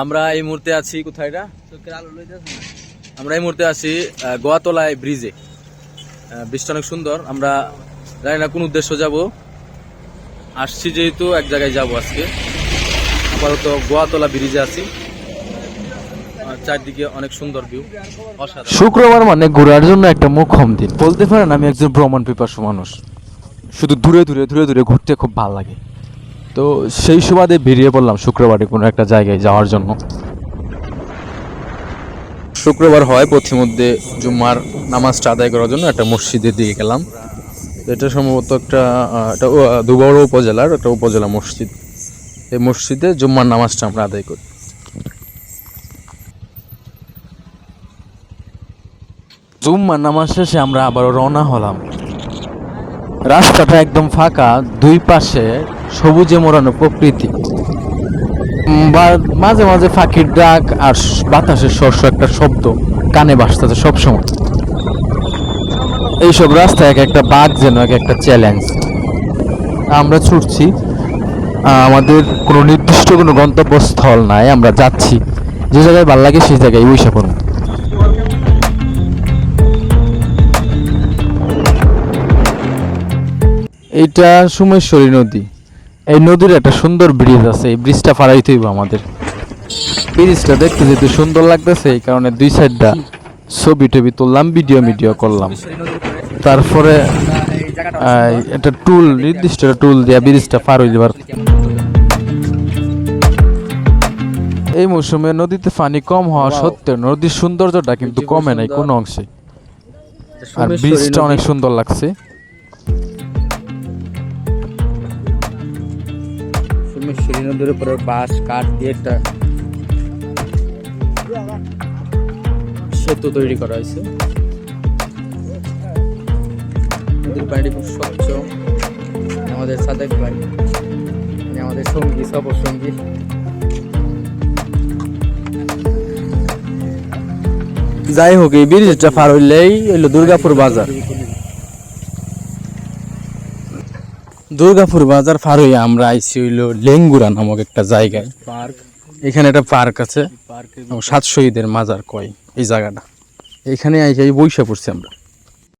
আমরা এই মুহূর্তে আছি কোথায় এটা? আমরা এই মুহূর্তে আছি গোয়াতলায় ব্রিজে। ব্রিজটা অনেক সুন্দর আমরা জানি না কোন উদ্দেশ্য যাব। আসছি যেহেতু এক জায়গায় যাব আজকে। আপাতত গোয়াতলা ব্রিজে আছি। আর চারদিকে অনেক সুন্দর ভিউ অসাধারণ। শুক্রবার মানে ঘোরার জন্য একটা মোক্ষম দিন। বলতে পারেন আমি একজন ভ্রমণ পিপাসু মানুষ। শুধু দূরে দূরে দূরে দূরে ঘুরতে খুব ভালো লাগে। তো সেই সুবাদে বেরিয়ে পড়লাম শুক্রবারে কোনো একটা জায়গায় যাওয়ার জন্য। শুক্রবার হয় পথিমধ্যে জুম্মার নামাজটা আদায় করার জন্য একটা মসজিদের দিকে গেলাম। এটা সম্ভবত একটা এটা উপজেলার একটা উপজেলা মসজিদ। এই মসজিদে জুম্মার নামাজটা আমরা আদায় করি। জুম্মা নামাজ শেষে আমরা আবারও রওনা হলাম। রাস্তাটা একদম ফাঁকা দুই পাশে সবুজে মোড়ানো প্রকৃতি। মাঝে মাঝে ফাঁকির ডাক আর বাতাসের শস্য একটা শব্দ কানে বাসতেছে সবসময়। এইসব রাস্তায় এক একটা বাঘ যেন এক একটা চ্যালেঞ্জ আমরা ছুটছি। আমাদের কোনো নির্দিষ্ট কোনো গন্তব্যস্থল নাই, আমরা যাচ্ছি। যে জায়গায় ভালো লাগে সেই জায়গায় বৈশা পড়ব এইটা সুমেশ্বরী নদী। এই নদীর একটা সুন্দর ব্রিজ আছে এই ব্রিজটা ফারাইতে হইব আমাদের। ব্রিজটা দেখতে যেতে সুন্দর লাগতেছে এই কারণে দুই সাইডটা ছবি টবি তুললাম ভিডিও ভিডিও করলাম। তারপরে একটা টুল নির্দিষ্ট একটা টুল দিয়া ব্রিজটা পার হইতে পার এই মৌসুমে নদীতে পানি কম হওয়া সত্ত্বেও নদীর সৌন্দর্যটা কিন্তু কমে নাই কোনো অংশে। আর ব্রিজটা অনেক সুন্দর লাগছে। সোমেশ্বরী নদীর উপরে বাঁশ, কাঠ দিয়ে একটা সেতু তৈরি করা হয়েছে। নদীর পানিটি খুব স্বচ্ছ। আমাদের সাদেক ভাই ইনি আমাদের সঙ্গী সফর সঙ্গী যাই হোক, এই ব্রিজটা পার হইলেই হইল দুর্গাপুর বাজার। দুর্গাপুর বাজার পার হয়ে আমরা আইসি হইল লেঙ্গুরা নামক একটা জায়গায়। পার্ক। এখানে একটা পার্ক আছে। সাত শহীদের মাজার কয় এই জায়গাটা। এখানে আইসি বৈশা পড়ছি আমরা।